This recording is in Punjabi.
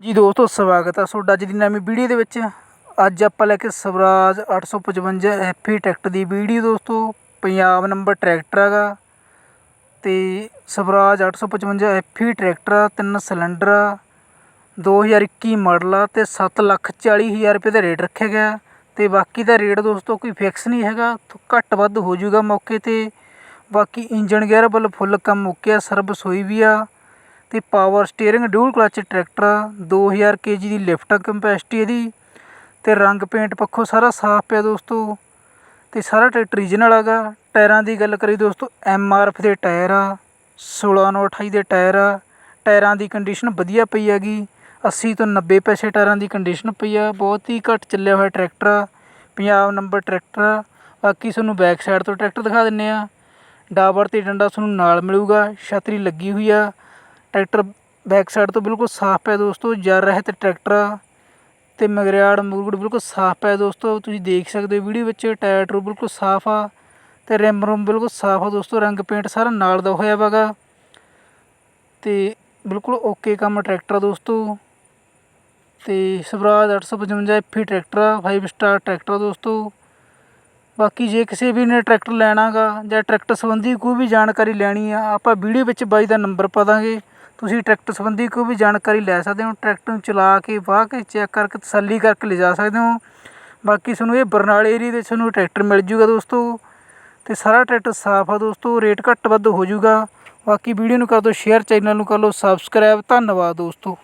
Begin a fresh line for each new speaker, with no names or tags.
ਜੀ ਦੋਸਤੋ ਸਵਾਗਤ ਆ ਤੁਹਾਡਾ ਅੱਜ ਦੀ ਨਵੀਂ ਵੀਡੀਓ ਦੇ ਵਿੱਚ। ਅੱਜ ਆਪਾਂ ਲੈ ਕੇ ਸਵਰਾਜ 855 ਐਫਈ ਟਰੈਕਟਰ ਦੀ ਵੀਡੀਓ ਦੋਸਤੋ ਪੰਜਾਬ ਨੰਬਰ ਟਰੈਕਟਰ ਹੈਗਾ ਤੇ ਸਵਰਾਜ 855 ਐਫਈ ਟਰੈਕਟਰ ਆ, ਤਿੰਨ ਸਿਲੰਡਰ ਆ, 2021 ਮਾਡਲ ਆ ਤੇ 7 ਲੱਖ 40 ਹਜ਼ਾਰ ਰੁਪਏ ਦਾ ਰੇਟ ਰੱਖਿਆ ਗਿਆ। ਤੇ ਬਾਕੀ ਦਾ ਰੇਟ ਦੋਸਤੋ ਕੋਈ ਫਿਕਸ ਨਹੀਂ ਹੈਗਾ ਘੱਟ ਵੱਧ ਹੋ ਜਾਊਗਾ ਮੌਕੇ ਤੇ। ਬਾਕੀ ਇੰਜਨ ਗੇਅਰ ਵੱਲ ਫੁੱਲ ਕੰਮ ਮੁੱਕਿਆ ਆ ਸਰਵਿਸ ਹੋਈ ਵੀ ਆ। ਅਤੇ power steering dual clutch tractor ਆ 2000 ਕੇਜੀ ਦੀ ਲਿਫਟ ਕੰਪੈਸਿਟੀ ਇਹਦੀ ਅਤੇ ਰੰਗ ਪੇਂਟ ਪੱਖੋਂ ਸਾਰਾ ਸਾਫ਼ ਪਿਆ ਦੋਸਤੋ ਅਤੇ ਸਾਰਾ ਟਰੈਕਟਰ ਰੀਜਨਲ ਹੈਗਾ। ਟਾਇਰਾਂ ਦੀ ਗੱਲ ਕਰੀ ਦੋਸਤੋ ਐਮ ਆਰ ਐਫ ਦੇ ਟਾਇਰ ਆ 16 ਨੌ 28 ਦੇ ਟਾਇਰ ਆ, ਟਾਇਰਾਂ ਦੀ ਕੰਡੀਸ਼ਨ ਵਧੀਆ ਪਈ ਹੈਗੀ 80 ਤੋਂ 90 ਪੈਸੇ ਟਾਇਰਾਂ ਦੀ ਕੰਡੀਸ਼ਨ ਪਈ ਆ, ਬਹੁਤ ਹੀ ਘੱਟ ਚੱਲਿਆ ਹੋਇਆ ਟਰੈਕਟਰ ਆ ਪੰਜਾਬ ਨੰਬਰ ਟਰੈਕਟਰ ਆ। ਬਾਕੀ ਤੁਹਾਨੂੰ ਬੈਕ ਸਾਈਡ ਤੋਂ ਟਰੈਕਟਰ ਦਿਖਾ ਦਿੰਨੇ ਆ। ਡਾਬਰ ਤੇ ਡੰਡਾ ਤੁਹਾਨੂੰ ਨਾਲ ਮਿਲੂਗਾ, ਛਤਰੀ ਲੱਗੀ ਹੋਈ ਆ ਟਰੈਕਟਰ ਬੈਕ ਸਾਈਡ ਤੋਂ ਬਿਲਕੁਲ ਸਾਫ਼ ਪਿਆ ਦੋਸਤੋ ਜਰ ਰਹਿਤ ਟਰੈਕਟਰ। ਆ ਤੇ ਮਗਰਿਆੜ ਮੂਰਗੜ ਬਿਲਕੁਲ ਸਾਫ਼ ਪਿਆ ਦੋਸਤੋ, ਤੁਸੀਂ ਦੇਖ ਸਕਦੇ ਹੋ ਵੀਡੀਓ ਵਿੱਚ ਟਾਇਰ ਟਰੂ ਬਿਲਕੁਲ ਸਾਫ਼ ਆ ਅਤੇ ਰਿਮ ਰੁਮ ਬਿਲਕੁਲ ਸਾਫ਼ ਆ ਦੋਸਤੋ, ਰੰਗ ਪੇਂਟ ਸਾਰਾ ਨਾਲ ਦਾ ਹੋਇਆ ਵਾਗਾ ਤੇ ਬਿਲਕੁਲ ਓਕੇ ਕੰਮ ਟਰੈਕਟਰ ਦੋਸਤੋ। ਤੇ ਸਵਰਾਜ 855 ਐਫੀ ਟਰੈਕਟਰ ਆ 5 ਸਟਾਰ ਟਰੈਕਟਰ ਆ ਦੋਸਤੋ। ਬਾਕੀ ਜੇ ਕਿਸੇ ਵੀ ਨੇ ਟਰੈਕਟਰ ਲੈਣਾਗਾ ਜਾਂ ਟਰੈਕਟਰ ਸੰਬੰਧੀ ਕੋਈ ਵੀ ਜਾਣਕਾਰੀ ਲੈਣੀ ਆ, ਆਪਾਂ ਵੀਡੀਓ ਵਿੱਚ ਬਾਈ ਦਾ ਨੰਬਰ ਪਾ ਦਾਂਗੇ। ਤੁਸੀਂ ਟਰੈਕਟਰ ਸੰਬੰਧੀ ਕੋਈ ਵੀ ਜਾਣਕਾਰੀ ਲੈ ਸਕਦੇ ਹੋ, ਟਰੈਕਟਰ ਨੂੰ ਚਲਾ ਕੇ, ਵਾਹ ਕੇ ਚੈੱਕ ਕਰਕੇ, ਤਸੱਲੀ ਕਰਕੇ ਲਿਜਾ ਸਕਦੇ ਹੋ। ਬਾਕੀ ਤੁਹਾਨੂੰ ਇਹ ਬਰਨਾਲੇ ਏਰੀਏ ਦੇ ਤੁਹਾਨੂੰ ਟਰੈਕਟਰ ਮਿਲ ਜੂਗਾ ਦੋਸਤੋ। ਅਤੇ ਸਾਰਾ ਟਰੈਕਟਰ ਸਾਫ਼ ਆ ਦੋਸਤੋ, ਰੇਟ ਘੱਟ ਵੱਧ ਹੋ ਜੂਗਾ। ਬਾਕੀ ਵੀਡੀਓ ਨੂੰ ਕਰ ਦਿਓ ਸ਼ੇਅਰ ਚੈਨਲ ਨੂੰ ਕਰ ਲਓ ਸਬਸਕ੍ਰਾਈਬ ਧੰਨਵਾਦ ਦੋਸਤੋ।